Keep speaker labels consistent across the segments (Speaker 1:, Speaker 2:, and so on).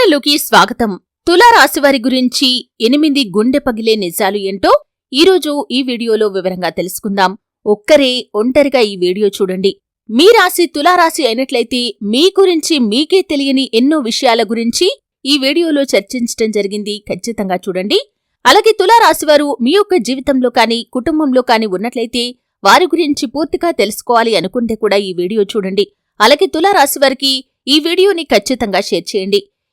Speaker 1: ఛానలుకి స్వాగతం. తులారాశి వారి గురించి ఎనిమిది గుండె పగిలే నిజాలు ఏంటో ఈరోజు ఈ వీడియోలో వివరంగా తెలుసుకుందాం. ఒక్కరే ఒంటరిగా ఈ వీడియో చూడండి. మీ రాశి తులారాశి అయినట్లయితే మీ గురించి మీకే తెలియని ఎన్నో విషయాల గురించి ఈ వీడియోలో చర్చించటం జరిగింది. ఖచ్చితంగా చూడండి. అలాగే తులారాశివారు మీ యొక్క జీవితంలో కానీ కుటుంబంలో కానీ ఉన్నట్లయితే వారి గురించి పూర్తిగా తెలుసుకోవాలి అనుకుంటే కూడా ఈ వీడియో చూడండి. అలాగే తులారాశివారికి ఈ వీడియోని ఖచ్చితంగా షేర్ చేయండి.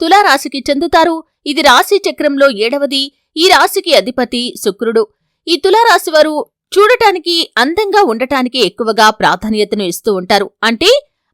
Speaker 1: తులారాశికి చెందుతారు. ఇది రాశి చక్రంలో ఏడవది. ఈ రాశికి అధిపతి శుక్రుడు. ఈ తులారాశివారు చూడటానికి అందంగా ఉండటానికి ఎక్కువగా ప్రాధాన్యతను ఇస్తూ ఉంటారు. అంటే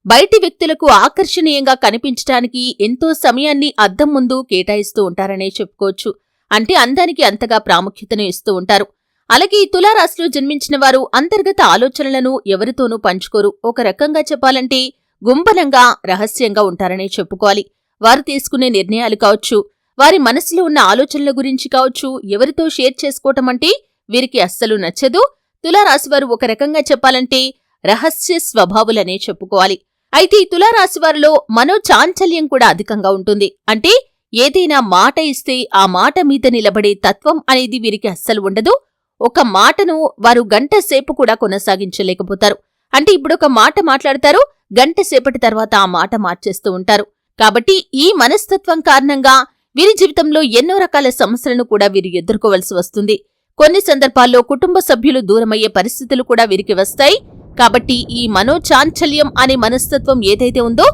Speaker 1: బయటి వ్యక్తులకు ఆకర్షణీయంగా కనిపించటానికి ఎంతో సమయాన్ని అద్దం ముందు కేటాయిస్తూ ఉంటారనే చెప్పుకోవచ్చు. అంటే అందానికి అంతగా ప్రాముఖ్యతను ఇస్తూ ఉంటారు. అలాగే ఈ తులారాశిలో జన్మించిన వారు అంతర్గత ఆలోచనలను ఎవరితోనూ పంచుకోరు. ఒక రకంగా చెప్పాలంటే గుంబలంగా రహస్యంగా ఉంటారనే చెప్పుకోవాలి. వారు తీసుకునే నిర్ణయాలు కావచ్చు వారి మనసులో ఉన్న ఆలోచనల గురించి కావచ్చు ఎవరితో షేర్ చేసుకోవటం అంటే వీరికి అస్సలు నచ్చదు. తులారాశివారు ఒక రకంగా చెప్పాలంటే రహస్య స్వభావులనే చెప్పుకోవాలి. అయితే ఈ తులారాశివారిలో మనోచాంచల్యం కూడా అధికంగా ఉంటుంది. అంటే ఏదైనా మాట ఇస్తే ఆ మాట మీద నిలబడే తత్వం అనేది వీరికి అస్సలు ఉండదు. ఒక మాటను వారు గంట సేపు కూడా కొనసాగించలేకపోతారు. అంటే ఇప్పుడు ఒక మాట మాట్లాడతారు గంట సేపటి తర్వాత ఆ మాట మార్చేస్తూ ఉంటారు. కాబట్టి ఈ మనస్తత్వం కారణంగా వీరి జీవితంలో ఎన్నో రకాల సమస్యలను కూడా వీరు ఎదుర్కోవలసి వస్తుంది. కొన్ని సందర్భాల్లో కుటుంబ సభ్యులు దూరమయ్యే పరిస్థితులు కూడా వీరికి వస్తాయి. కాబట్టి ఈ మనోచాంచల్యం అనే మనస్తత్వం ఏదైతే ఉందో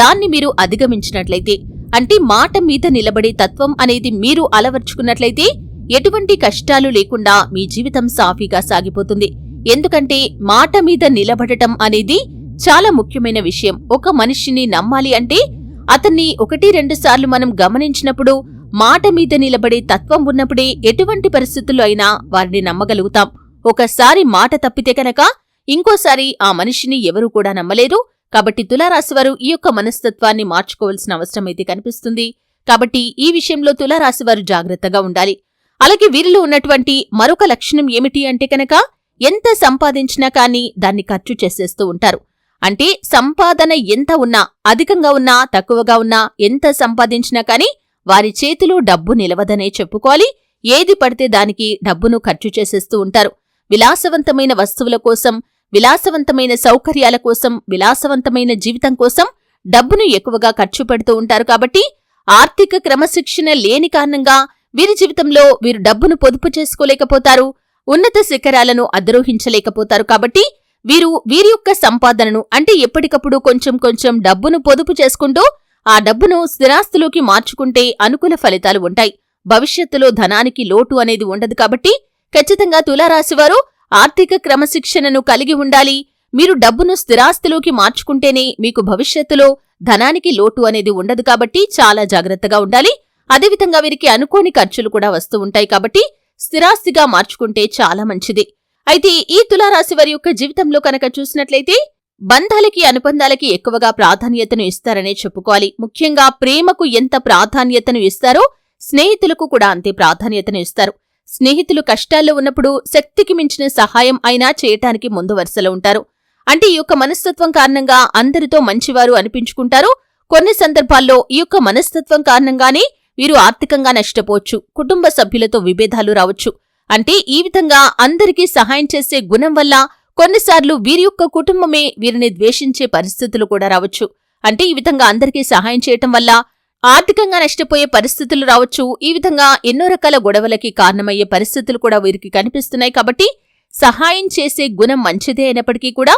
Speaker 1: దాన్ని మీరు అధిగమించినట్లయితే అంటే మాట మీద నిలబడే తత్వం అనేది మీరు అలవర్చుకున్నట్లయితే ఎటువంటి కష్టాలు లేకుండా మీ జీవితం సాఫీగా సాగిపోతుంది. ఎందుకంటే మాట మీద నిలబడటం అనేది చాలా ముఖ్యమైన విషయం. ఒక మనిషిని నమ్మాలి అంటే అతన్ని ఒకటి రెండు సార్లు మనం గమనించినప్పుడు మాట మీద నిలబడే తత్వం ఉన్నప్పుడే ఎటువంటి పరిస్థితుల్లో అయినా వారిని నమ్మగలుగుతాం. ఒకసారి మాట తప్పితే కనుక ఇంకోసారి ఆ మనిషిని ఎవరూ కూడా నమ్మలేరు. కాబట్టి తులారాశివారు ఈ యొక్క మనస్తత్వాన్ని మార్చుకోవాల్సిన అవసరం అయితే కనిపిస్తుంది. కాబట్టి ఈ విషయంలో తులారాశివారు జాగ్రత్తగా ఉండాలి. అలాగే వీరిలో ఉన్నటువంటి మరొక లక్షణం ఏమిటి అంటే కనుక ఎంత సంపాదించినా కానీ దాన్ని ఖర్చు చేసేస్తూ ఉంటారు. అంటే సంపాదన ఎంత ఉన్నా అధికంగా ఉన్నా తక్కువగా ఉన్నా ఎంత సంపాదించినా కానీ వారి చేతిలో డబ్బు నిలవదనే చెప్పుకోవాలి. ఏది పడితే దానికి డబ్బును ఖర్చు చేసేస్తూ ఉంటారు. విలాసవంతమైన వస్తువుల కోసం విలాసవంతమైన సౌకర్యాల కోసం విలాసవంతమైన జీవితం కోసం డబ్బును ఎక్కువగా ఖర్చు పెడుతూ ఉంటారు కాబట్టి ఆర్థిక క్రమశిక్షణ లేని కారణంగా వీరి జీవితంలో వీరు డబ్బును పొదుపు చేసుకోలేకపోతారు ఉన్నత శిఖరాలను అధిరోహించలేకపోతారు కాబట్టి వీరు వీరి యొక్క సంపాదనను అంటే ఎప్పటికప్పుడు కొంచెం కొంచెం డబ్బును పొదుపు చేసుకుంటూ ఆ డబ్బును స్థిరాస్తులోకి మార్చుకుంటే అనుకూల ఫలితాలు ఉంటాయి. భవిష్యత్తులో ధనానికి లోటు అనేది ఉండదు కాబట్టి ఖచ్చితంగా తులారాశివారు ఆర్థిక క్రమశిక్షణను కలిగి ఉండాలి. మీరు డబ్బును స్థిరాస్తిలోకి మార్చుకుంటేనే మీకు భవిష్యత్తులో ధనానికి లోటు అనేది ఉండదు కాబట్టి చాలా జాగ్రత్తగా ఉండాలి. అదేవిధంగా వీరికి అనుకోని ఖర్చులు కూడా వస్తూ ఉంటాయి కాబట్టి స్థిరాస్తిగా మార్చుకుంటే చాలా మంచిది. అయితే ఈ తులారాశి వారి యొక్క జీవితంలో కనుక చూసినట్లయితే బంధాలకి అనుబంధాలకి ఎక్కువగా ప్రాధాన్యతను ఇస్తారనే చెప్పుకోవాలి. ముఖ్యంగా ప్రేమకు ఎంత ప్రాధాన్యతను ఇస్తారో స్నేహితులకు కూడా అంతే ప్రాధాన్యతను ఇస్తారు. స్నేహితులు కష్టాల్లో ఉన్నప్పుడు శక్తికి మించిన సహాయం అయినా చేయటానికి ముందు వరుసలో ఉంటారు. అంటే ఈ యొక్క మనస్తత్వం కారణంగా అందరితో మంచివారు అనిపించుకుంటారు. కొన్ని సందర్భాల్లో ఈ యొక్క మనస్తత్వం కారణంగానే వీరు ఆర్థికంగా నష్టపోవచ్చు. కుటుంబ సభ్యులతో విభేదాలు రావచ్చు. అంటే ఈ విధంగా అందరికీ సహాయం చేసే గుణం వల్ల కొన్నిసార్లు వీరి యొక్క కుటుంబమే వీరిని ద్వేషించే పరిస్థితులు కూడా రావచ్చు. అంటే ఈ విధంగా అందరికీ సహాయం చేయటం వల్ల ఆర్థికంగా నష్టపోయే పరిస్థితులు రావచ్చు. ఈ విధంగా ఎన్నో రకాల గొడవలకి కారణమయ్యే పరిస్థితులు కూడా వీరికి కనిపిస్తున్నాయి. కాబట్టి సహాయం చేసే గుణం మంచిదే అయినప్పటికీ కూడా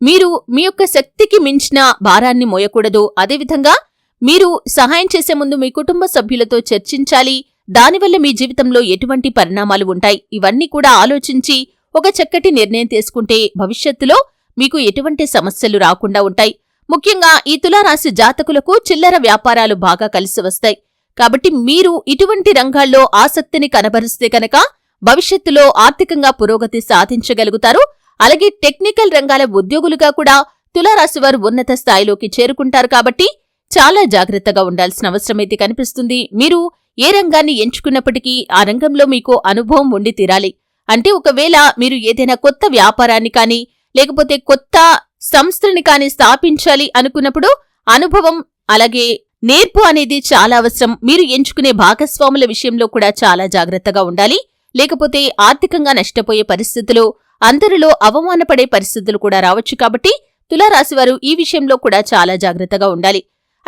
Speaker 1: మీరు మీ యొక్క శక్తికి మించిన భారాన్ని మోయకూడదు. అదేవిధంగా మీరు సహాయం చేసే ముందు మీ కుటుంబ సభ్యులతో చర్చించాలి. దానివల్ల మీ జీవితంలో ఎటువంటి పరిణామాలు ఉంటాయి? ఇవన్నీ కూడా ఆలోచించి ఒక చక్కటి నిర్ణయం తీసుకుంటే భవిష్యత్తులో మీకు ఎటువంటి సమస్యలు రాకుండా ఉంటాయి. ముఖ్యంగా ఈ తులారాశి జాతకులకు చిల్లర వ్యాపారాలు బాగా కలిసి వస్తాయి. కాబట్టి మీరు ఇటువంటి రంగాల్లో ఆసక్తిని కనబరిస్తే కనుక భవిష్యత్తులో ఆర్థికంగా పురోగతి సాధించగలుగుతారు. అలాగే టెక్నికల్ రంగాల ఉద్యోగులుగా కూడా తులారాశివారు ఉన్నత స్థాయిలోకి చేరుకుంటారు కాబట్టి చాలా జాగ్రత్తగా ఉండాల్సిన అవసరమైతే కనిపిస్తుంది. మీరు ఏ రంగాన్ని ఎంచుకున్నప్పటికీ ఆ రంగంలో మీకు అనుభవం ఉండి తీరాలి. అంటే ఒకవేళ మీరు ఏదైనా కొత్త వ్యాపారాన్ని కానీ లేకపోతే కొత్త సంస్థని కానీ స్థాపించాలి అనుకున్నప్పుడు అనుభవం అలాగే నేర్పు అనేది చాలా అవసరం. మీరు ఎంచుకునే భాగస్వాముల విషయంలో కూడా చాలా జాగ్రత్తగా ఉండాలి. లేకపోతే ఆర్థికంగా నష్టపోయే పరిస్థితులు అందరిలో అవమానపడే పరిస్థితులు కూడా రావచ్చు కాబట్టి తులారాశివారు ఈ విషయంలో కూడా చాలా జాగ్రత్తగా ఉండాలి.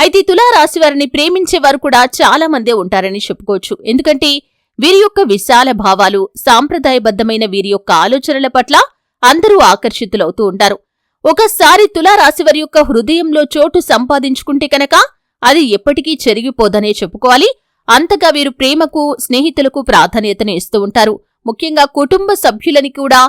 Speaker 1: అయితే తులారాశివారిని ప్రేమించేవారు కూడా చాలా మందే ఉంటారని చెప్పుకోవచ్చు. ఎందుకంటే వీరి యొక్క విశాల భావాలు సాంప్రదాయబద్ధమైన వీరి యొక్క ఆలోచనల పట్ల అందరూ ఆకర్షితులవుతూ ఉంటారు. ఒకసారి తులారాశివారి యొక్క హృదయంలో చోటు సంపాదించుకుంటే కనుక అది ఎప్పటికీ చెరిగిపోదనే చెప్పుకోవాలి. అంతగా వీరు ప్రేమకు స్నేహితులకు ప్రాధాన్యతను ఇస్తూ ఉంటారు. ముఖ్యంగా కుటుంబ సభ్యులని కూడా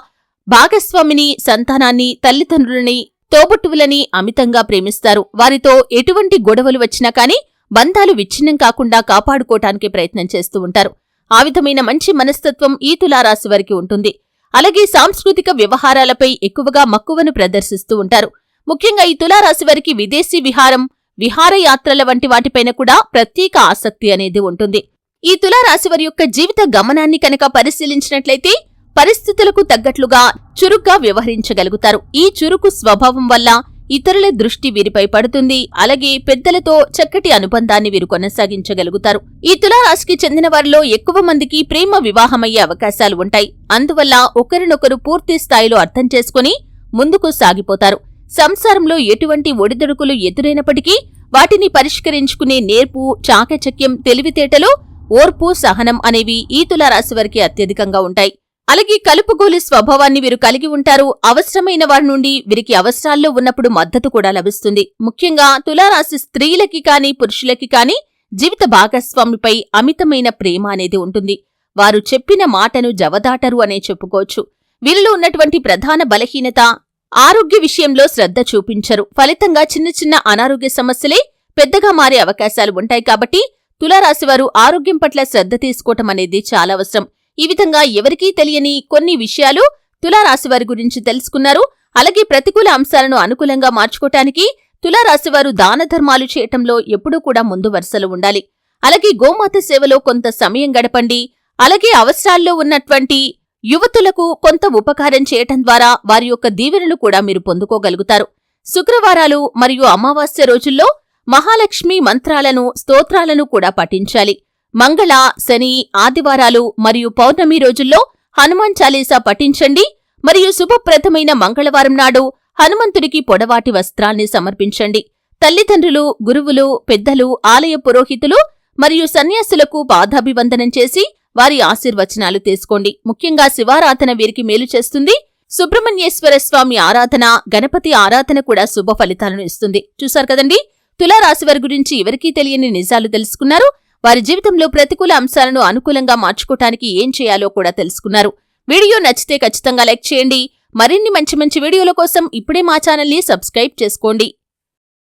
Speaker 1: భాగస్వామిని సంతానాన్ని తల్లిదండ్రులని తోబుట్టువులని అమితంగా ప్రేమిస్తారు. వారితో ఎటువంటి గొడవలు వచ్చినా కానీ బంధాలు విచ్ఛిన్నం కాకుండా కాపాడుకోవటానికి ప్రయత్నం చేస్తూ ఉంటారు. ఆ విధమైన మంచి మనస్తత్వం ఈ తులారాశి వారికి ఉంటుంది. అలాగే సాంస్కృతిక వ్యవహారాలపై ఎక్కువగా మక్కువను ప్రదర్శిస్తూ ఉంటారు. ముఖ్యంగా ఈ తులారాశి వారికి విదేశీ విహారం విహారయాత్రల వంటి వాటిపైన కూడా ప్రత్యేక ఆసక్తి అనేది ఉంటుంది. ఈ తులారాశి వారి యొక్క జీవిత గమనాన్ని కనుక పరిశీలించినట్లయితే పరిస్థితులకు తగ్గట్లుగా చురుగ్గా వ్యవహరించగలుగుతారు. ఈ చురుకు స్వభావం వల్ల ఇతరుల దృష్టి వీరిపై పడుతుంది. అలాగే పెద్దలతో చక్కటి అనుబంధాన్ని వీరు కొనసాగించగలుగుతారు. ఈ తులారాశికి చెందిన వారిలో ఎక్కువ మందికి ప్రేమ వివాహమయ్యే అవకాశాలు ఉంటాయి. అందువల్ల ఒకరినొకరు పూర్తి స్థాయిలో అర్థం చేసుకుని ముందుకు సాగిపోతారు. సంసారంలో ఎటువంటి ఒడిదుడుకులు ఎదురైనప్పటికీ వాటిని పరిష్కరించుకునే నేర్పు చాకచక్యం తెలివితేటలు ఓర్పు సహనం అనేవి ఈ తులారాశి వారికి అత్యధికంగా ఉంటాయి. అలాగే కలుపుగోలు స్వభావాన్ని వీరు కలిగి ఉంటారు. అవసరమైన వారి నుండి వీరికి అవసరాల్లో ఉన్నప్పుడు మద్దతు కూడా లభిస్తుంది. ముఖ్యంగా తులారాశి స్త్రీలకి కాని పురుషులకి కాని జీవిత భాగస్వామిపై అమితమైన ప్రేమ అనేది ఉంటుంది. వారు చెప్పిన మాటను జవదాటరు అనే చెప్పుకోవచ్చు. వీరిలో ఉన్నటువంటి ప్రధాన బలహీనత ఆరోగ్య విషయంలో శ్రద్ధ చూపించరు. ఫలితంగా చిన్న చిన్న అనారోగ్య సమస్యలే పెద్దగా మారే అవకాశాలు ఉంటాయి కాబట్టి తులారాశివారు ఆరోగ్యం పట్ల శ్రద్ధ తీసుకోవటం అనేది చాలా అవసరం. ఈ విధంగా ఎవరికీ తెలియని కొన్ని విషయాలు తులారాశివారి గురించి తెలుసుకున్నారు. అలాగే ప్రతికూల అంశాలను అనుకూలంగా మార్చుకోటానికి తులారాశివారు దాన ధర్మాలు చేయటంలో ఎప్పుడూ కూడా ముందు వరుసలో ఉండాలి. అలాగే గోమాత సేవలో కొంత సమయం గడపండి. అలాగే అవసరాల్లో ఉన్నటువంటి యువతులకు కొంత ఉపకారం చేయటం ద్వారా వారి యొక్క దీవెనలు కూడా మీరు పొందుకోగలుగుతారు. శుక్రవారాలు మరియు అమావాస్య రోజుల్లో మహాలక్ష్మి మంత్రాలను స్తోత్రాలను కూడా పఠించాలి. మంగళ శని ఆదివారాలు మరియు పౌర్ణమి రోజుల్లో హనుమాన్ చాలీసా పఠించండి. మరియు శుభప్రదమైన మంగళవారం నాడు హనుమంతుడికి పొడవాటి వస్త్రాన్ని సమర్పించండి. తల్లిదండ్రులు గురువులు పెద్దలు ఆలయ పురోహితులు మరియు సన్యాసులకు పాదాభివందనం చేసి వారి ఆశీర్వచనాలు తీసుకోండి. ముఖ్యంగా శివారాధన వీరికి మేలు చేస్తుంది. సుబ్రహ్మణ్యేశ్వర స్వామి ఆరాధన గణపతి ఆరాధన కూడా శుభ ఫలితాలను ఇస్తుంది. చూశారు కదండి? తులారాశివారి గురించి ఎవరికీ తెలియని నిజాలు తెలుసుకున్నారు. వారి జీవితంలో ప్రతికూల అంశాలను అనుకూలంగా మార్చుకోవటానికి ఏం చేయాలో కూడా తెలుసుకున్నారు. వీడియో నచ్చితే ఖచ్చితంగా లైక్ చేయండి. మరిన్ని మంచి మంచి వీడియోల కోసం ఇప్పుడే మా ఛానల్ని సబ్స్క్రైబ్ చేసుకోండి.